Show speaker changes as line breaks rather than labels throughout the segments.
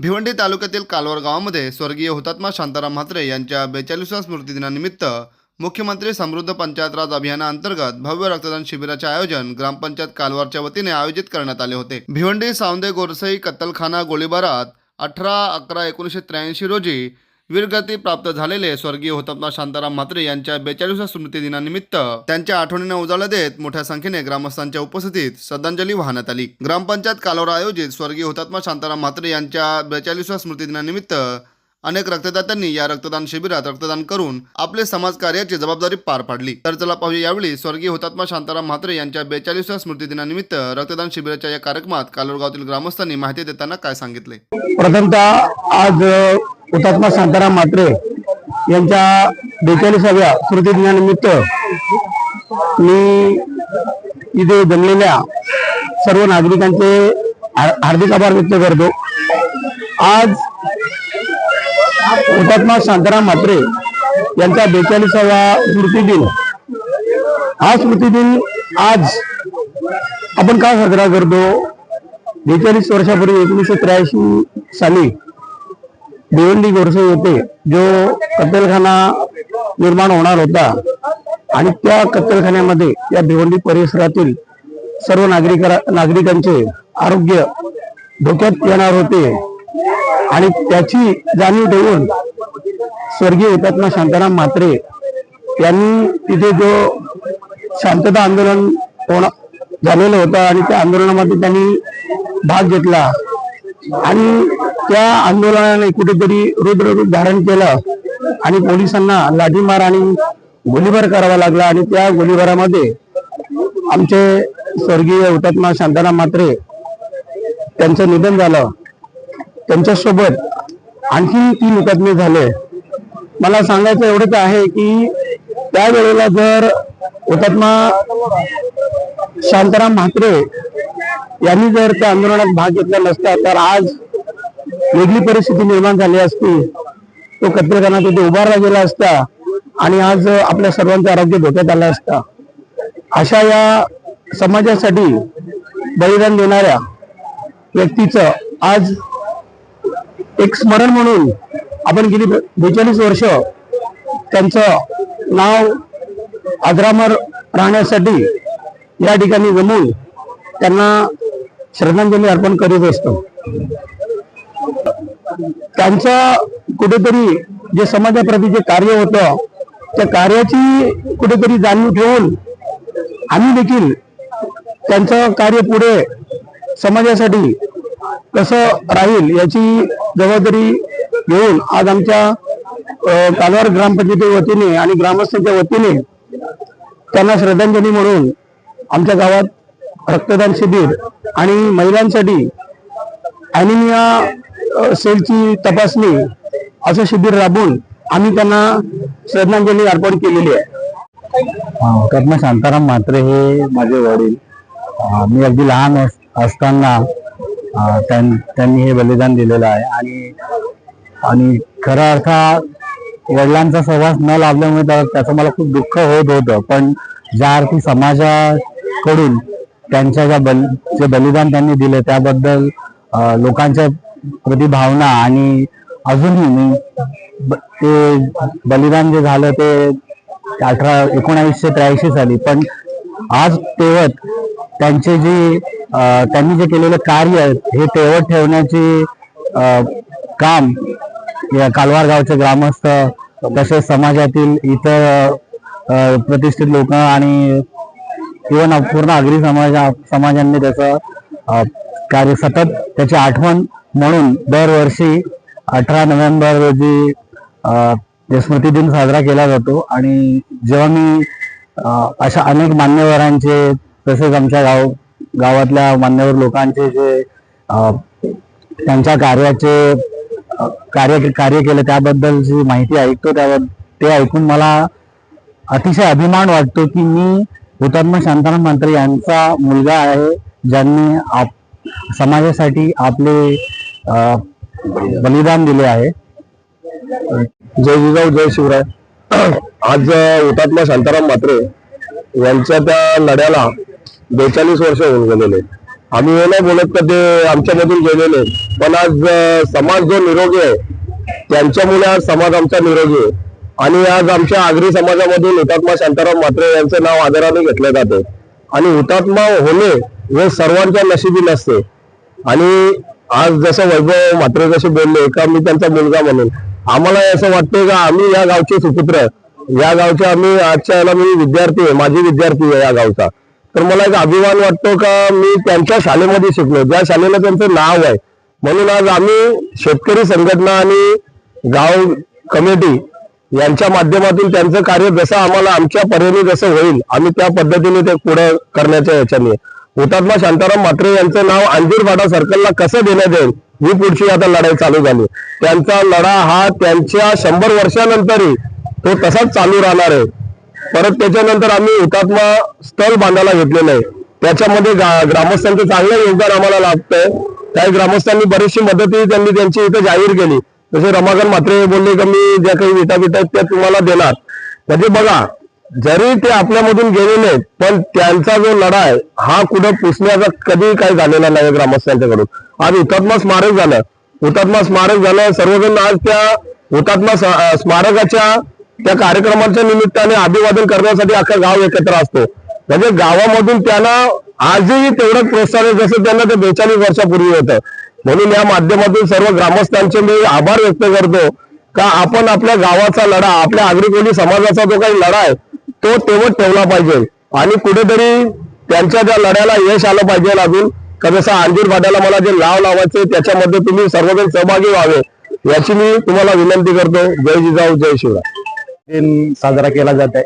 भिवंडी तालुक्यातील कालवर गावामध्ये स्वर्गीय हुतात्मा शांताराम म्हात्रे यांच्या बेचाळीसव्या स्मृतिदिनानिमित्त मुख्यमंत्री समृद्ध पंचायत राज अभियानाअंतर्गत भव्य रक्तदान शिबिराचे आयोजन ग्रामपंचायत कालवारच्या वतीने आयोजित करण्यात आले होते. भिवंडी सावंदे गोरसई कत्तलखाना गोळीबारात अठरा अकरा एकोणीसशे त्र्याऐंशी रोजी वीरगती प्राप्त झालेले स्वर्गीय हुतात्मा शांताराम म्हात्रे यांच्या बेचाळीसव्या स्मृतिदिनानिमित्त त्यांच्या आठवणींना उजाळा देत मोठ्या संख्येने ग्रामस्थांच्या उपस्थितीत श्रद्धांजली वाहण्यात आली. ग्रामपंचायत कालोरा आयोजित स्वर्गीय हुतात्मा शांताराम म्हात्रे यांच्या बेचाळीसव्या स्मृतिदिनानिमित्त अनेक रक्तदात्यांनी या रक्तदान शिबिरात रक्तदान करून आपले समाज कार्याची जबाबदारी पार पाडली. तर चला पाहूया यावेळी स्वर्गीय हुतात्मा शांताराम म्हात्रे यांच्या बेचाळीसव्या स्मृतिदिनानिमित्त रक्तदान शिबिराच्या या कार्यक्रमात कालोरगावातील ग्रामस्थांनी माहिती देताना काय सांगितले?
प्रथमतः आज हुतात्मा शांताराम म्हात्रे यांच्या बेचाळीसाव्या स्मृतिदिनानिमित्त मी इथे जमलेल्या सर्व नागरिकांचे हार्दिक आभार व्यक्त करतो. आज हुतात्मा शांताराम म्हात्रे यांचा बेचाळीसावा स्मृतिदिन हा स्मृतिदिन आज आपण का साजरा करतो? बेचाळीस वर्षापूर्वी एकोणीसशे त्र्याऐंशी साली भिवंडी गोरसे येथे जो कत्तलखाना निर्माण होणार होता आणि त्या कत्तलखान्यामध्ये या भिवंडी परिसरातील सर्व नागरिक नागरिकांचे आरोग्य धोक्यात येणार होते. आणि त्याची जाणीव ठेवून स्वर्गीय हुतात्मा शांताराम म्हात्रे यांनी तिथे जो शांतता आंदोलन होणार झालेलं होतं आणि त्या आंदोलनामध्ये त्यांनी भाग घेतला. आणि त्या आंदोलनाने कुठेतरी रुद्ररूप धारण केलं आणि पोलिसांना लाठीमार आणि गोळीबार करावा लागला आणि त्या गोळीबारामध्ये आमचे स्वर्गीय हुतात्मा शांताराम म्हात्रे त्यांचं निधन झालं. त्यांच्यासोबत आणखी तीन हुतात्मे झाले. मला सांगायचं एवढंच आहे की त्यावेळेला जर हुतात्मा शांताराम म्हात्रे यांनी जर त्या आंदोलनात भाग घेतला नसता तर आज वेगळी परिस्थिती निर्माण झाली असती. तो कत्तलखाना तिथे उभारला गेला असता आणि आज आपल्या सर्वांचं आरोग्य धोक्यात आलं असता. अशा या समाजासाठी बलिदान देणाऱ्या व्यक्तीचं आज एक स्मरण म्हणून आपण गेली बेचाळीस वर्ष त्यांचं नाव आदरामर राहण्यासाठी या ठिकाणी जमून त्यांना श्रद्धांजली अर्पण करीत असतो. त्यांचं कुठेतरी जे समाजाप्रती जे कार्य होतं त्या कार्याची कुठेतरी जाणीव ठेवून आम्ही देखील त्यांचं कार्य पुढे समाजासाठी कसं राहील याची जबाबदारी घेऊन आज आमच्या कालवार ग्रामपंचायती वतीने आणि ग्रामस्थांच्या वतीने त्यांना श्रद्धांजली म्हणून आमच्या गावात रक्तदान शिबिर आणि महिलांसाठी अॅनिमिया सेलची तपासणी असं शिबिर राबवून आम्ही त्यांना श्रद्धांजली अर्पण केलेली आहे. कर्ण शांताराम म्हात्रे हे माझे वडील. मी अगदी लहान अस- असताना त्यां- त्यांनी हे बलिदान दिलेलं आहे. आणि आणि खऱ्या अर्थ वडिलांचा सहवास न लाभल्यामुळे त्याचं मला खूप दुःख होत होतं. पण ज्या अर्थी समाजाकडून त्यांच्या ज्या बल जे बलिदान त्यांनी दिले त्याबद्दल लोकांच्या प्रति भावना आणि अजूनही मी ते बलिदान जे झालं ते अठरा एकोणावीसशे त्र्याऐंशी साली. पण आज तेवत त्यांचे जे त्यांनी जे केलेलं कार्य हे तेवत ठेवण्याचे काम या कालवार गावचे ग्रामस्थ तसेच समाजातील इतर प्रतिष्ठित लोक आणि इव्हन पूर्ण आगरी समाजा समाजांनी त्याचं कार्य सतत त्याची आठवण म्हणून दरवर्षी अठरा नोव्हेंबर रोजी स्मृती दिन साजरा केला जातो आणि जेव्हा मी अशा अनेक मान्यवरांचे तसेच आमच्या गाव गावातल्या मान्यवर लोकांचे जे त्यांच्या कार्याचे कार्य कार्य केलं त्याबद्दलची माहिती ऐकतो त्या ते ऐकून मला अतिशय अभिमान वाटतो की मी हुतात्मा शांताराम मंत्री यांचा मुलगा आहे ज्यांनी आप समाजासाठी आपले बलिदान दिले आहे.
जय जिजाऊ जय शिवराय. आज अ, हुतात्मा शांताराम म्हात्रे यांच्या त्या लढ्याला बेचाळीस वर्ष होऊन गेलेले आम्ही हे नाही बोलत का ते आमच्यामधून गेलेले पण आज समाज जो निरोगी आहे त्यांच्यामुळे आज समाज आमचा निरोगी आहे. आणि आज आमच्या आगरी समाजामधून हुतात्मा शांताराम म्हात्रे यांचं नाव आदराने घेतलं जाते. आणि हुतात्मा होणे हे सर्वांच्या नशिबी नसते. आणि आज जसं वैभव मात्र जसे बोलले का मी त्यांचा मुलगा म्हणून. आम्हाला असं वाटतंय का आम्ही या गावचे सुपुत्र. या गावचे आम्ही आजच्या याला मी विद्यार्थी आहे माझी विद्यार्थी आहे या गावचा. तर मला एक अभिमान वाटतो का मी त्यांच्या शाळेमध्ये शिकलो. ज्या शाळेला त्यांचं नाव आहे. म्हणून आज आम्ही शेतकरी संघटना आणि गाव कमिटी यांच्या माध्यमातून त्यांचं कार्य जसं आम्हाला आमच्या परीने जसं होईल आम्ही त्या पद्धतीने ते पुढे करण्याच्या याच्याने. हुतात्मा शांताराम म्हात्रे यांचं नाव अंजीरवाडा सर्कलला कसं देण्यात येईल ही पुढची आता लढाई चालू झाली. त्यांचा लढा हा त्यांच्या शंभर वर्षानंतरही तो तसाच चालू राहणार आहे. परत त्याच्यानंतर आम्ही हुतात्मा स्थळ बांधायला घेतलेलं आहे. त्याच्यामध्ये ग्रामस्थांचं चांगलं योगदान आम्हाला लाभतंय काही ग्रामस्थांनी बरीचशी मदतही त्यांनी त्यांची इथं जाहीर केली. जसे रमाकांत म्हात्रे बोलले की मी ज्या काही विटा बिटा आहेत त्या तुम्हाला देणार. म्हणजे बघा जरी ते आपल्यामधून गेलेले आहेत पण त्यांचा जो लढा आहे हा कुठं पुसण्याचा कधी काही झालेला नाही ग्रामस्थांच्याकडून. आज हुतात्मा स्मारक झालं. हुतात्मा स्मारक झालं सर्वजण आज त्या हुतात्मा स्मारकाच्या त्या कार्यक्रमाच्या निमित्ताने अभिवादन करण्यासाठी अख्खा गाव एकत्र असतो. म्हणजे गावामधून त्यांना आजही तेवढंच प्रोत्साहन जसं त्यांना ते बेचाळीस वर्षापूर्वी होतं. म्हणून या माध्यमातून सर्व ग्रामस्थांचे मी आभार व्यक्त करतो का आपण आपल्या गावाचा लढा आपल्या आग्रिकोली समाजाचा जो काही लढा आहे तो तेवढ ठेवला पाहिजे. आणि कुठेतरी त्यांच्या त्या लढ्याला यश आलं पाहिजे अजून. का जसं अंजीर भाट्याला मला जे लाव लावायचे त्याच्यामध्ये तुम्ही सर्वजण सहभागी व्हावे याची मी तुम्हाला विनंती करतो. जय जिजाऊ जय शिवराय.
दिन साजरा केला जात आहे.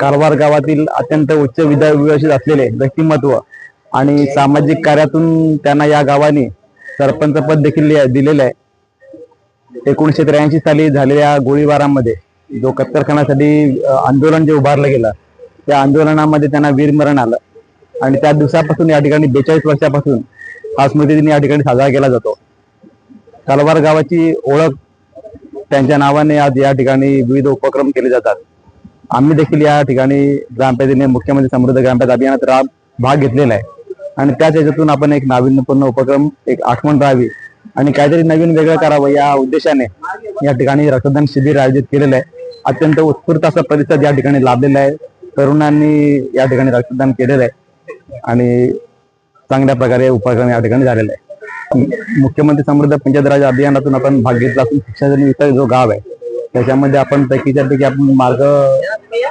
कारवार गावातील अत्यंत उच्च विद्या असलेले व्यक्तिमत्व आणि सामाजिक कार्यातून त्यांना या गावाने सरपंच पद देखील दिलेलं आहे. एकोणीसशे त्र्याऐंशी साली झालेल्या गोळीबारामध्ये जो कत्तरखानासाठी आंदोलन जे उभारलं गेलं त्या आंदोलनामध्ये त्यांना वीरमरण आलं. आणि त्या दिवसापासून या ठिकाणी बेचाळीस वर्षापासून हा स्मृतिदिन या ठिकाणी साजरा केला जातो. तलवार गावाची ओळख त्यांच्या नावाने आज या ठिकाणी विविध उपक्रम केले जातात. आम्ही देखील या ठिकाणी ग्रामपंचायतीने मुख्यमंत्री समृद्ध ग्रामपंचायत अभियानात राम भाग घेतलेला आहे. आणि त्याच याच्यातून आपण एक नाविन्यपूर्ण उपक्रम एक आठवण राहावी. आणि काहीतरी नवीन वेगळं करावं या उद्देशाने या ठिकाणी रक्तदान शिबिर आयोजित केलेलं आहे. अत्यंत उत्स्फूर्त असा प्रतिसाद या ठिकाणी लाभलेला आहे. तरुणांनी या ठिकाणी रक्तदान केलेलं आहे आणि चांगल्या प्रकारे उपक्रम या ठिकाणी झालेला आहे. मुख्यमंत्री समृद्ध पंचायत राज अभियानातून आपण भाग घेतला असून शिक्षण इतर जो गाव आहे त्याच्यामध्ये आपण पैकीच्या पैकी आपण मार्ग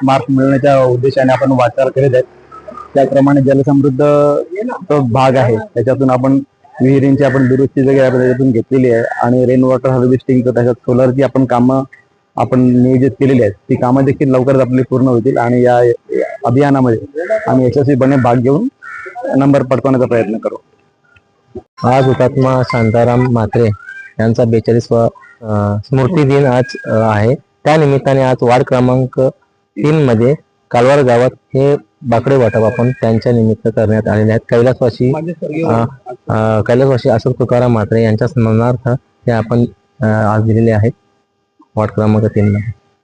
मार्क मिळवण्याच्या उद्देशाने आपण वाटचाल करीत आहेत त्याप्रमाणे जलसमृद्ध तो भाग आहे त्याच्यातून आपण विहिरींची आपण दुरुस्ती वगैरे आपण त्याच्यातून घेतलेली आहे आणि रेन वॉटर हार्वेस्टिंग त्याच्यात सोलरची आपण कामं आपण नियोजित केलेली आहेत. ती कामं देखील लवकरच आपली पूर्ण होतील आणि या अभियानामध्ये आम्ही यशस्वीपणे भाग घेऊन नंबर पटकवण्याचा प्रयत्न करू.
आज हुतात्मा शांताराम म्हात्रे यांचा बेचाळीस स्मृती दिन आज आहे. त्या निमित्ताने आज वार्ड क्रमांक तीन मध्ये कालवार गावात हे बाकडे वाटप आपण त्यांच्या निमित्त करण्यात आलेले आहेत. कैलासवासी कैलासवासी अशोक तुकाराम म्हात्रे यांच्या स्मरणार्थ हे आपण आज दिलेले आहेत. वार्ड क्रमांक तीन. मध्ये